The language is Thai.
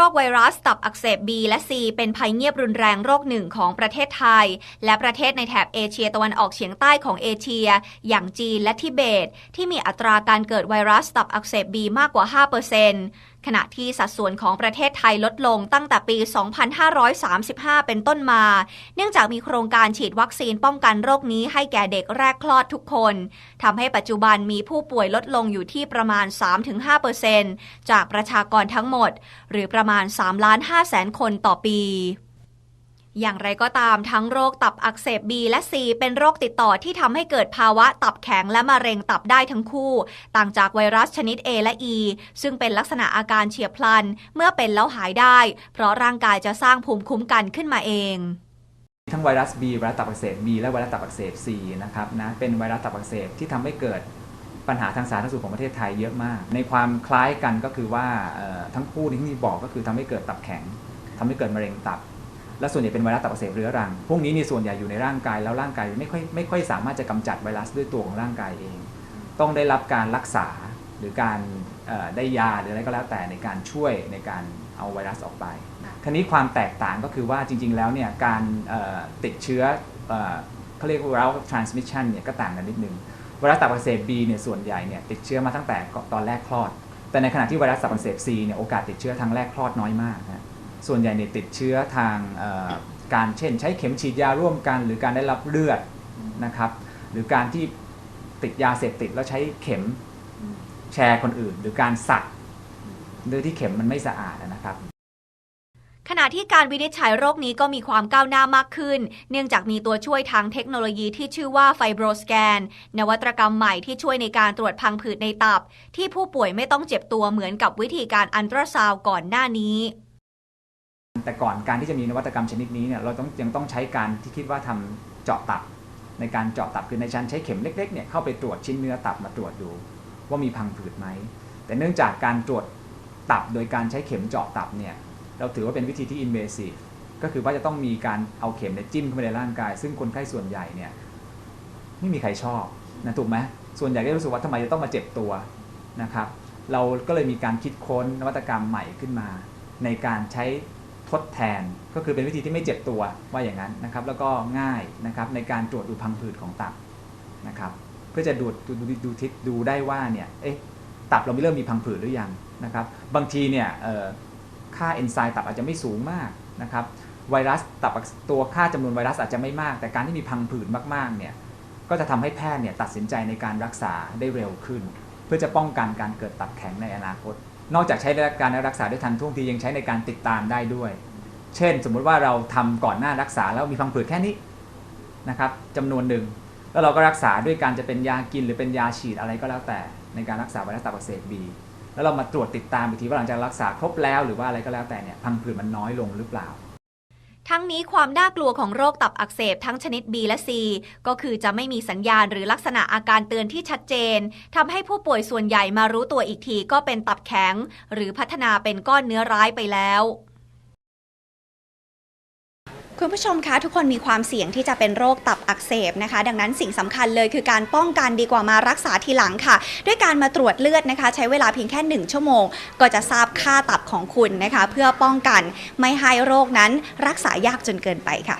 โรคไวรัสตับอักเสบบีและซีเป็นภัยเงียบรุนแรงโรคหนึ่งของประเทศไทย และประเทศในแถบเอเชียตะวันออกเฉียงใต้ของเอเชีย อย่างจีนและทิเบต ที่มีอัตราการเกิดไวรัสตับอักเสบบีมากกว่า 5%ขณะที่สัดส่วนของประเทศไทยลดลงตั้งแต่ปี 2535 เป็นต้นมา เนื่องจากมีโครงการฉีดวัคซีนป้องกันโรคนี้ให้แก่เด็กแรกคลอดทุกคน ทำให้ปัจจุบันมีผู้ป่วยลดลงอยู่ที่ประมาณ 3-5%จากประชากรทั้งหมด หรือประมาณ3ล้าน5แสนคนต่อปี อย่างไรก็ตามทั้งโรคตับอักเสบ B และ C เป็นโรคติดต่อที่ทำให้เกิดภาวะตับแข็งและมะเร็งตับได้ทั้งคู่ ต่างจากไวรัสชนิด A และ E ซึ่งเป็นลักษณะอาการเฉียบพลัน เมื่อเป็นแล้วหายได้ เพราะร่างกายจะสร้างภูมิคุ้มกันขึ้นมาเองทั้งไวรัส B ไวรัสตับอักเสบ B และไวรัสตับอักเสบ C นะครับนะเป็นไวรัสตับอักเสบที่ทำให้เกิดปัญหาทางสาธารณสุขของประเทศไทยเยอะมาก ในความคล้ายกันก็คือว่าทั้งคู่ที่ที่บอกก็คือทำให้เกิดตับแข็งทำให้เกิดมะเร็งตับ และส่วนใหญ่เป็นไวรัสตับอักเสบเรื้อรัง พวกนี้นี่ส่วนใหญ่อยู่ในร่างกายแล้วร่างกายไม่ค่อยไม่ค่อยสามารถจะกำจัดไวรัสด้วยตัวของร่างกายเอง ต้องได้รับการรักษาหรือการได้ยาหรืออะไรก็แล้วแต่ในการช่วยในการเอาไวรัสออกไปทีนี้ความแตกต่างก็คือว่าจริง ๆ แล้วเนี่ยการติดเชื้อเขาเรียกว่า route transmission เนี่ยก็ต่างกันนิดนึงไวรัสตับอักเสบ B เนี่ยส่วนใหญ่เนี่ยติดเชื้อมาตั้งแต่ตอนแรกคลอด แต่ในขณะที่ไวรัสตับอักเสบ C เนี่ยโอกาสติดเชื้อทางแรกคลอดน้อยมากนะ ส่วนใหญ่เนี่ยติดเชื้อทางการเช่น ใช้เข็มฉีดยาร่วมกัน หรือการได้รับเลือดนะครับหรือการที่ติดยาเสพติดแล้วใช้เข็มแชร์คนอื่น หรือการสักโดยที่เข็มมันไม่สะอาดนะครับขณะที่การวินิจฉัยโรคนี้ก็มีความก้าวหน้ามากขึ้น เนื่องจากมีตัวช่วยทางเทคโนโลยีที่ชื่อว่าไฟโบรสแกน นวัตกรรมใหม่ที่ช่วยในการตรวจพังผืดในตับ ที่ผู้ป่วยไม่ต้องเจ็บตัวเหมือนกับวิธีการอันตราซาวก่อนหน้านี้ แต่ก่อนการที่จะมีนวัตกรรมชนิดนี้เนี่ยเราต้องยังต้องใช้การที่คิดว่าทำเจาะตับ ในการเจาะตับคือในชั้นใช้เข็มเล็กๆเนี่ยเข้าไปตรวจชิ้นเนื้อตับมาตรวจดูว่ามีพังผืดไหม แต่เนื่องจากการตรวจตับโดยการใช้เข็มเจาะตับเนี่ยเราถือว่าเป็นวิธีที่ invasive ก็คือว่าจะต้องมีการเอาเข็มเนี่ยจิ้มเข้าไปในร่างกาย ซึ่งคนไข้ส่วนใหญ่เนี่ยไม่มีใครชอบนะถูกไหมส่วนใหญ่ก็รู้สึกว่าทำไมจะต้องมาเจ็บตัวนะครับ เราก็เลยมีการคิดค้นนวัตกรรมใหม่ขึ้นมา ในการใช้ ทดแทน ก็คือเป็นวิธีที่ไม่เจ็บตัวว่าอย่างนั้นนะครับ แล้วก็ง่ายนะครับในการตรวจดูพังผืดของตับนะครับ เพื่อจะดูดูดูดูทิศดูได้ว่าเนี่ยเอ๊ะตับเราไม่เริ่มมีพังผืดหรือยังนะครับ บางทีเนี่ยเอ่อค่าเอนไซม์ตับอาจจะไม่สูงมากนะครับไวรัสตับตัวค่าจำนวนไวรัสอาจจะไม่มาก แต่การที่มีพังผืดมากๆเนี่ยก็จะทำให้แพทย์เนี่ยตัดสินใจในการรักษาได้เร็วขึ้น เพื่อจะป้องกันการเกิดตับแข็งในอนาคต นอกจากใช้ในการรักษาได้ทันท่วงทียังใช้ในการติดตามได้ด้วย เช่น สมมุติว่าเราทำก่อนหน้ารักษาแล้วมีพังผืดแค่นี้นะครับจำนวนหนึ่ง แล้วเราก็รักษาด้วยการจะเป็นยากินหรือเป็นยาฉีดอะไรก็แล้วแต่ในการรักษาไวรัสตับอักเสบบีแล้วเรามาตรวจติดตามอีกทีว่าหลังจากรักษาครบแล้วหรือว่าอะไรก็แล้วแต่เนี่ยพังผืดมันน้อยลงหรือเปล่า ทั้งนี้ความน่ากลัวของโรคตับอักเสบทั้งชนิด B และ C ก็คือจะไม่มีสัญญาณหรือลักษณะอาการเตือนที่ชัดเจนทำให้ผู้ป่วยส่วนใหญ่มารู้ตัวอีกทีก็เป็นตับแข็ง หรือพัฒนาเป็นก้อนเนื้อร้ายไปแล้ว คุณผู้ชมคะทุกคนมีความเสี่ยงที่จะเป็นโรคตับอักเสบนะคะ ดังนั้นสิ่งสำคัญเลยคือการป้องกันดีกว่ามารักษาทีหลังค่ะ ด้วยการมาตรวจเลือดนะคะ ใช้เวลาเพียงแค่ 1 ชั่วโมง ก็จะทราบค่าตับของคุณนะคะ เพื่อป้องกันไม่ให้โรคนั้นรักษายากจนเกินไปค่ะ